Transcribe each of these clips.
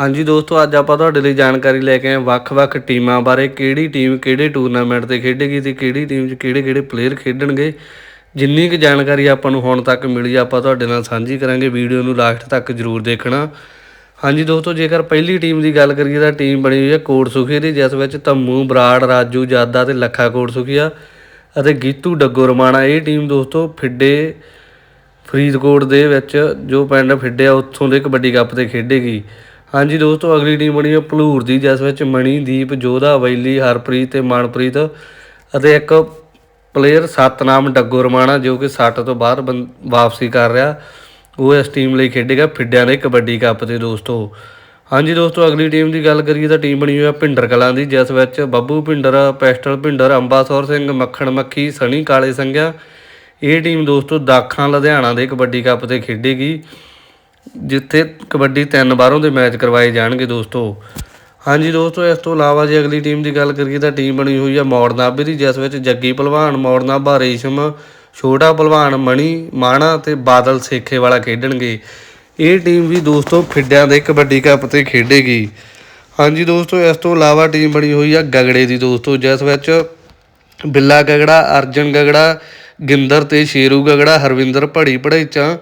ਹਾਂਜੀ ਦੋਸਤੋ, ਅੱਜ ਆਪਾਂ ਤੁਹਾਡੇ ਲਈ ਜਾਣਕਾਰੀ ਲੈ ਕੇ ਆਏ ਵੱਖ-ਵੱਖ ਟੀਮਾਂ ਬਾਰੇ, ਕਿਹੜੀ ਟੀਮ ਕਿਹੜੇ ਟੂਰਨਾਮੈਂਟ ਤੇ ਖੇਡੇਗੀ ਤੇ ਕਿਹੜੀ ਟੀਮ 'ਚ ਕਿਹੜੇ-ਕਿਹੜੇ ਪਲੇਅਰ ਖੇਡਣਗੇ। ਜਿੰਨੀ ਕੁ ਜਾਣਕਾਰੀ ਆਪਾਂ ਨੂੰ ਹੁਣ ਤੱਕ ਮਿਲੀ ਆਪਾਂ ਤੁਹਾਡੇ ਨਾਲ ਸਾਂਝੀ ਕਰਾਂਗੇ, ਵੀਡੀਓ ਨੂੰ ਲਾਸਟ ਤੱਕ ਜ਼ਰੂਰ ਦੇਖਣਾ। ਹਾਂਜੀ ਦੋਸਤੋ, ਜੇਕਰ ਪਹਿਲੀ ਟੀਮ ਦੀ ਗੱਲ ਕਰੀਏ ਤਾਂ ਟੀਮ ਬਣੀ ਹੋਈ ਹੈ ਕੋਟ ਸੁਖੀ ਦੀ, ਜਿਸ ਵਿੱਚ ਧੰਮੂ, ਬਰਾੜ, ਰਾਜੂ, ਜਾਦਾ ਤੇ ਲੱਖਾ ਕੋਟ ਸੁਖੀਆ ਅਤੇ ਗੀਤੂ ਡੱਗੋ ਰਮਾਣਾ ਇਹ ਟੀਮ ਦੋਸਤੋ ਫਿੱਡੇ, ਫਰੀਦਕੋਟ ਦੇ ਵਿੱਚ ਜੋ ਪਿੰਡ ਫਿੱਡਿਆ ਉੱਥੋਂ ਦੇ ਕਬੱਡੀ ਕੱਪ ਤੇ ਖੇਡੇਗੀ। ਹਾਂਜੀ ਦੋਸਤੋ, ਅਗਲੀ ਟੀਮ ਬਣੀ ਹੈ ਭਲੂਰ ਦੀ, ਜਿਸ ਵਿੱਚ ਮਣੀਦੀਪ, ਜੋਧਾ, ਵੈਲੀ, ਹਰਪ੍ਰੀਤ ਤੇ ਮਨਪ੍ਰੀਤ ਅਤੇ ਇੱਕ ਪਲੇਅਰ ਸਤਨਾਮ ਡੱਗੋ ਰਮਾਣਾ, ਜੋ ਕਿ ਸੱਟ ਤੋਂ ਬਾਅਦ ਬੰ- ਵਾਪਸੀ ਕਰ ਰਿਹਾ। ਉਹ ਇਸ ਟੀਮ ਲਈ ਖੇਡੇਗਾ ਫਿੱਡਿਆਂ ਦੇ ਕਬੱਡੀ ਕੱਪ ਤੇ ਦੋਸਤੋ। ਹਾਂਜੀ ਦੋਸਤੋ, ਅਗਲੀ ਟੀਮ ਦੀ ਗੱਲ ਕਰੀਏ ਤਾਂ ਟੀਮ ਬਣੀ ਹੋਈ ਹੈ ਭਿੰਡਰ ਕਲਾਂ ਦੀ, ਜਿਸ ਵਿੱਚ ਬੱਬੂ ਭਿੰਡਰ, ਪੈਸਟਲ ਭਿੰਡਰ, ਅੰਬਾਸੌਰ ਸਿੰਘ, ਮੱਖਣ ਮੱਖੀ ਸਣੀ ਕਾਲੇ ਸੰਘਿਆ। ਇਹ ਟੀਮ ਦੋਸਤੋ ਦਾਖਾਂ ਲੁਧਿਆਣਾ ਦੇ ਕਬੱਡੀ ਕੱਪ ਤੇ ਖੇਡੇਗੀ। ਜਿੱਥੇ ਕਬੱਡੀ ਤਿੰਨ ਬਾਹਰੋਂ ਦੇ ਮੈਚ ਕਰਵਾਏ ਜਾਣਗੇ ਦੋਸਤੋ। ਹਾਂਜੀ ਦੋਸਤੋ, ਇਸ ਤੋਂ ਇਲਾਵਾ ਜੇ ਅਗਲੀ ਟੀਮ ਦੀ ਗੱਲ ਕਰੀਏ ਤਾਂ ਟੀਮ ਬਣੀ ਹੋਈ ਆ ਮੌੜ ਨਾਭੇ ਦੀ, ਜਿਸ ਵਿੱਚ ਜੱਗੀ ਭਲਵਾਨ ਮੌੜ ਨਾਭਾ ਰੇਸ਼ਮ, ਛੋਟਾ ਭਲਵਾਨ, ਮਣੀ, ਮਾਣਾ ਤੇ ਬਾਦਲ ਸੇਖੇ ਵਾਲਾ ਖੇਡਣਗੇ। ਇਹ ਟੀਮ ਵੀ ਦੋਸਤੋ ਫਿੱਡਿਆਂ ਦੇ ਕਬੱਡੀ ਕੱਪ ਤੇ ਖੇਡੇਗੀ। ਹਾਂਜੀ ਦੋਸਤੋ, ਇਸ ਤੋਂ ਇਲਾਵਾ ਟੀਮ ਬਣੀ ਹੋਈ ਆ ਗਗੜੇ ਦੀ ਦੋਸਤੋ, ਜਿਸ ਵਿੱਚ ਬਿੱਲਾ ਗਗੜਾ, ਅਰਜਨ ਗਗੜਾ, ਗਿੰਦਰ ਤੇ ਸ਼ੇਰੂ ਗਗੜਾ, ਹਰਵਿੰਦਰ ਭੜੀ ਪੜਾਈਚਾਂ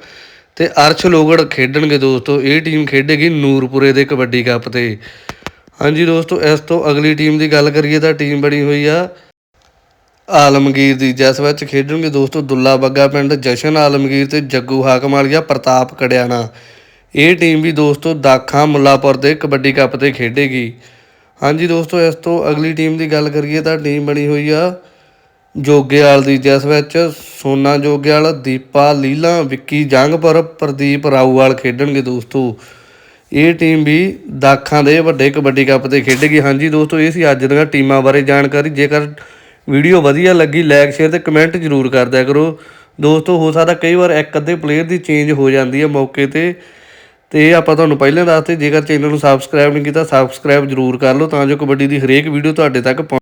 ਤੇ ਅਰਸ਼ ਲੋਗੜ ਖੇਡਣਗੇ ਦੋਸਤੋ, ਇਹ ਟੀਮ ਖੇਡੇਗੀ ਨੂਰਪੁਰੇ ਦੇ ਕਬੱਡੀ ਕੱਪ ਤੇ। ਹਾਂਜੀ ਦੋਸਤੋ, ਇਸ ਤੋਂ ਅਗਲੀ ਟੀਮ ਦੀ ਗੱਲ ਕਰੀਏ ਤਾਂ ਟੀਮ ਬਣੀ ਹੋਈ ਆ ਆਲਮਗੀਰ ਦੀ। ਜਿਸ ਵਿੱਚ ਖੇਡਣਗੇ ਦੋਸਤੋ ਦੁੱਲਾ ਬੱਗਾ ਪਿੰਡ, ਜਸ਼ਨ ਆਲਮਗੀਰ ਤੇ ਜੱਗੂ ਹਾਕਮ ਵਾਲੀਆ ਪ੍ਰਤਾਪ ਕੜਿਆਣਾ। ਇਹ ਟੀਮ ਵੀ ਦੋਸਤੋ ਦਾਖਾਂ ਮੁੱਲਾਪੁਰ ਦੇ ਕਬੱਡੀ ਕੱਪ ਤੇ ਖੇਡੇਗੀ। ਹਾਂਜੀ ਦੋਸਤੋ, ਇਸ ਤੋਂ ਅਗਲੀ ਟੀਮ ਦੀ ਗੱਲ ਕਰੀਏ ਤਾਂ ਟੀਮ ਬਣੀ ਹੋਈ ਆ ਜੋਗੇਵਾਲ ਦੀ ਜਿਸ ਵਿੱਚ ਸੋਨਾ ਜੋਗੇਵਾਲ ਦੀਪਾ, ਲੀਲਾ, ਵਿੱਕੀ ਜੰਗਪੁਰ, ਪ੍ਰਦੀਪ ਰਾਊਵਾਲ ਖੇਡਣਗੇ ਦੋਸਤੋ। ਇਹ ਟੀਮ ਵੀ ਦਾਖਾਂ ਦੇ ਵੱਡੇ ਕਬੱਡੀ ਕੱਪ ਤੇ ਖੇਡੇਗੀ। ਹਾਂਜੀ ਦੋਸਤੋ, ਇਹ ਸੀ ਅੱਜ ਦੀਆਂ ਟੀਮਾਂ ਬਾਰੇ ਜਾਣਕਾਰੀ। ਜੇਕਰ ਵੀਡੀਓ ਵਧੀਆ ਲੱਗੀ ਲਾਈਕ ਸ਼ੇਅਰ ਤੇ ਕਮੈਂਟ ਜ਼ਰੂਰ ਕਰ ਦਿਆ ਕਰੋ। ਦੋਸਤੋ, ਹੋ ਸਕਦਾ ਕਈ ਵਾਰ ਇੱਕ ਅੱਧੇ ਪਲੇਅਰ ਦੀ ਚੇਂਜ ਹੋ ਜਾਂਦੀ ਹੈ ਮੌਕੇ ਤੇ। ਤੇ ਇਹ ਆਪਾਂ ਤੁਹਾਨੂੰ ਪਹਿਲਾਂ ਦੱਸਦੇ ਜੇਕਰ ਚੈਨਲ ਨੂੰ ਸਬਸਕ੍ਰਾਈਬ ਨਹੀਂ ਕੀਤਾ ਸਬਸਕ੍ਰਾਈਬ ਜ਼ਰੂਰ ਕਰ ਲਓ ਤਾਂ ਜੋ ਕਬੱਡੀ ਦੀ ਹਰੇਕ ਵੀਡੀਓ ਤੁਹਾਡੇ ਤੱਕ ਪਹੁੰ-